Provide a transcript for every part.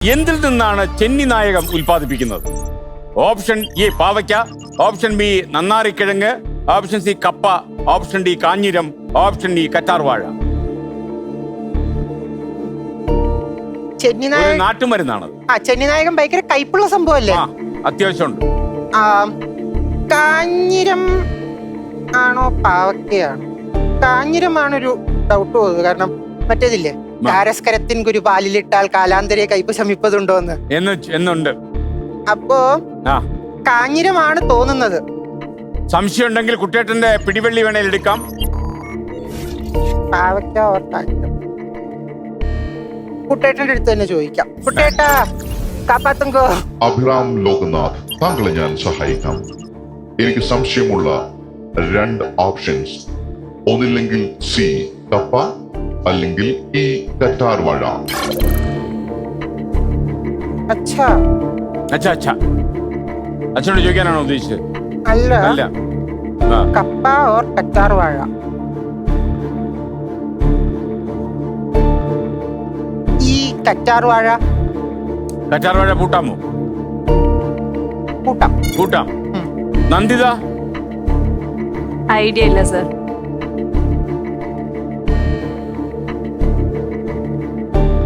എന്തിൽ നിന്നാണ് ചെന്നി നായകം ഉൽപ്പാദിപ്പിക്കുന്നത്? ഓപ്ഷൻ എ പാവയ്ക്ക ഓപ്ഷൻ ബി നന്നാറിക്കിഴങ്ങ് ഓപ്ഷൻ സി കപ്പ ഓപ്ഷൻ ഡി കാഞ്ഞിരം ഓപ്ഷൻ ഇ കറ്റാർവാഴ. ചെന്നി ഒരു നായകൻ നാട്ടുമരുന്നാണ് ആ ചെന്നി നായകൻ ഭയങ്കര കയ്പുള്ള സംഭവല്ലേ ആ അത്യാവശ്യമുണ്ട്. ആ കാഞ്ഞിരം ആണോ പാവക്കയാണോ കാഞ്ഞിരമാണൊരു ഡൗട്ട് പോകുന്നത് കാരണം മറ്റേതില്ലേ? ആ. ഗുരു കുരു പാലിലിട്ടാൽ കാലാന്തരെ കയ്പ് ശമിപ്പതുണ്ടോ എന്ന് എന്ന് എന്നുണ്ട്. അപ്പോ ആ. കാഞ്ഞിരമാണ് തോന്നുന്നത്. സംശയം ഉണ്ടെങ്കിൽ കുട്ടേട്ടന്റെ പിടിവെള്ളി വേണേൽ എടുക്കാം. പാവയ്ക്ക ഓർ കാഞ്ഞിരം കുട്ടേട്ടന്റെ അടുത്ത് തന്നെ ചോദിക്കാം. കുട്ടേട്ടാ കാപ്പാത്തുങ്കോ. അഭിറാം ലോകനാഥ് താങ്കളെ ഞാൻ സഹായിക്കാം. എനിക്ക് സംശയമുള്ള രണ്ട് ഓപ്ഷൻസ്. ഒന്നില്ലെങ്കിൽ സി കപ്പ അല്ലെങ്കിൽ ഈ കറ്റാർ വാഴ. അച്ഛാ. അച്ഛാ അച്ഛാ. അച്ഛനോട് ചോദിക്കാനാണോ ഉദ്ദേശിച്ചത്? അല്ല. അല്ല. ആ. കപ്പ ഓർ കറ്റാർ വാഴ. ഈ കറ്റാർ വാഴ. കറ്റാർവാഴ പൂട്ടാമോ? കൂട്ടാം കൂട്ടാം. നന്ദിത? ഐഡിയ ഇല്ല സർ.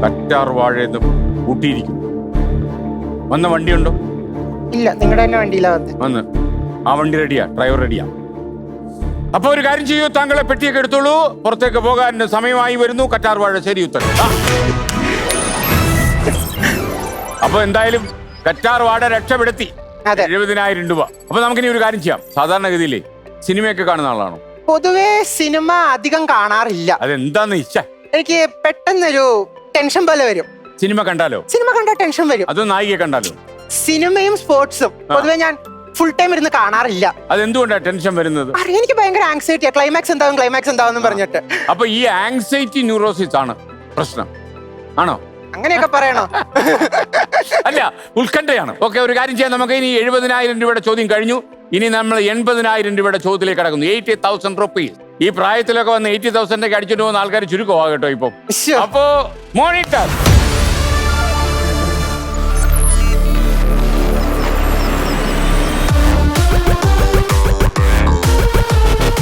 കറ്റാർവാഴ വാഴയെന്ന് കൂട്ടിയിരിക്കും വന്ന വണ്ടിയുണ്ടോ? ഇല്ല നിങ്ങളുടെ തന്നെ വണ്ടിയിലാ വന്നത് വന്ന്. ആ വണ്ടി റെഡിയാ ഡ്രൈവർ റെഡിയാ. അപ്പൊ ഒരു കാര്യം ചെയ്യൂ താങ്കളെ പെട്ടിയൊക്കെ എടുത്തോളൂ. പുറത്തേക്ക് പോകാൻ സമയമായി വരുന്നു. കറ്റാർ വാഴ ശരി ഉത്തരം അപ്പൊ എന്തായാലും കറ്റാർ വാഴ രക്ഷപ്പെടുത്തി. അതെ. എഴുപതിനായിരം രൂപ. അപ്പൊ നമുക്കിനി ഒരു കാര്യം ചെയ്യാം. സാധാരണഗതിയിലേ സിനിമയൊക്കെ കാണുന്ന ആളാണോ? പൊതുവേ സിനിമ അധികം കാണാറില്ല. അതെന്താന്ന് ഇച്ഛ എനിക്ക് പെട്ടെന്നൊരു ടെൻഷൻ പോലെ വരും. സിനിമ കണ്ടാലോ? സിനിമ കണ്ടാൽ ടെൻഷൻ വരും. അത് നായികയെ കണ്ടാലോ? സിനിമയും സ്പോർട്സും. പൊതുവെ ഞാൻ ഫുൾ ടൈം ഇരുന്ന് കാണാറില്ല. അതെന്തുകൊണ്ടാണ് ടെൻഷൻ വരുന്നത്? അറിയാം എനിക്ക് ഭയങ്കര ആങ്സൈറ്റിയാ ക്ലൈമാക്സ് എന്താവും ക്ലൈമാക്സ് എന്താവും പറഞ്ഞിട്ട്. അപ്പൊ ഈ ആങ്സൈറ്റി ന്യൂറോസിസ് ആണ് പ്രശ്നം. ആണോ? അങ്ങനെയൊക്കെ പറയണോ? അല്ല ഉത്കണ്ഠയാണ്. ഓക്കെ ഒരു കാര്യം ചെയ്യാം. നമുക്ക് ഇനി എഴുപതിനായിരം രൂപയുടെ ചോദ്യം കഴിഞ്ഞു. ഇനി നമ്മൾ എൺപതിനായിരം രൂപയുടെ ചോദ്യത്തിലേക്ക് കടക്കുന്നു. എയ്റ്റി തൗസൻഡ് റുപ്പീസ് ഈ പ്രായത്തിലൊക്കെ വന്ന് എയ്റ്റി തൗസൻഡ് ഒക്കെ അടിച്ചിട്ട് പോകുന്ന ആൾക്കാർ ചുരുക്കമാ കേട്ടോ ഇപ്പൊ. അപ്പോ മോണിറ്റർ.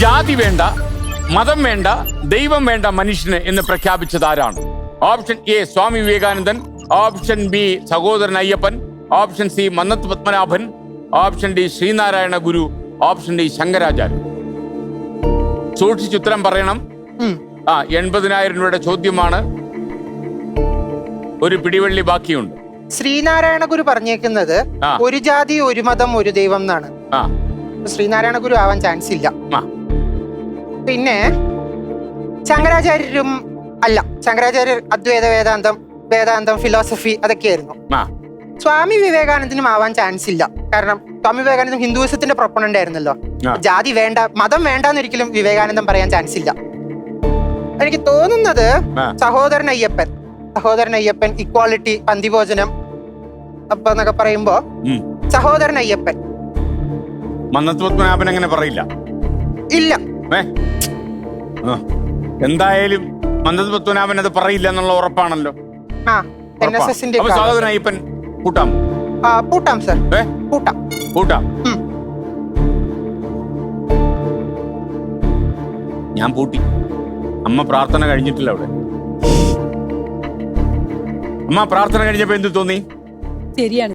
ജാതി വേണ്ട മതം വേണ്ട ദൈവം വേണ്ട മനുഷ്യന് എന്ന് പ്രഖ്യാപിച്ചത് ആരാണ്? Option A Swami Vivekanandan option B Sahodaran Ayyappan option C Mannathu Padmanabhan option D Sree Narayana Guru option D Shankaracharya. സൂക്ഷിച്ചുത്തരം പറയണം. ആ എൺപതിനായിരം രൂപയുടെ ചോദ്യമാണ്. ഒരു പിടിവള്ളി ബാക്കിയുണ്ട്. ശ്രീനാരായണ ഗുരു പറഞ്ഞേക്കുന്നത് ഒരു ജാതി ഒരു മതം ഒരു ദൈവം എന്നാണ്. ശ്രീനാരായണ ഗുരു ആവാൻ ചാൻസ് ഇല്ല. പിന്നെ ശങ്കരാചാര്യരും അല്ല. ശങ്കരാചാര്യർ അദ്വൈത വേദാന്തം വേദാന്തം ഫിലോസഫി അതൊക്കെയായിരുന്നു. സ്വാമി വിവേകാനന്ദനും ആവാൻ ചാൻസ് ഇല്ല. കാരണം സ്വാമി വിവേകാനന്ദൻ ഹിന്ദുവിസത്തിന്റെ പ്രൊപ്പണന്റ് ആയിരുന്നല്ലോ. ജാതി വേണ്ട മതം വേണ്ടെന്നൊരിക്കലും വിവേകാനന്ദൻ പറയാൻ ചാൻസ് ഇല്ല. എനിക്ക് തോന്നുന്നത് സഹോദരൻ അയ്യപ്പൻ സഹോദരൻ അയ്യപ്പൻ ഇക്വാളിറ്റി പന്തിഭോജനം അപ്പൊ എന്നൊക്കെ പറയുമ്പോ സഹോദരൻ അയ്യപ്പൻ. മന്നത്ത് പത്മനാഭൻ അങ്ങനെ പറയില്ല. ഇല്ല. എന്തായാലും മന്നത്ത് പത്മനാഭൻ അത് പറയില്ല എന്നുള്ള ഉറപ്പാണല്ലോ. സഹോദരൻ അയ്യപ്പൻ കൂട്ടാം. പൂട്ടാം സർ. പൂട്ടാം. പൂട്ടാം. ഞാൻ പൂട്ടി. അമ്മ പ്രാർത്ഥന കഴിഞ്ഞിട്ടില്ല അവിടെ. അമ്മ പ്രാർത്ഥന കഴിഞ്ഞപ്പോ എന്ത് തോന്നി? ശരിയാണ്.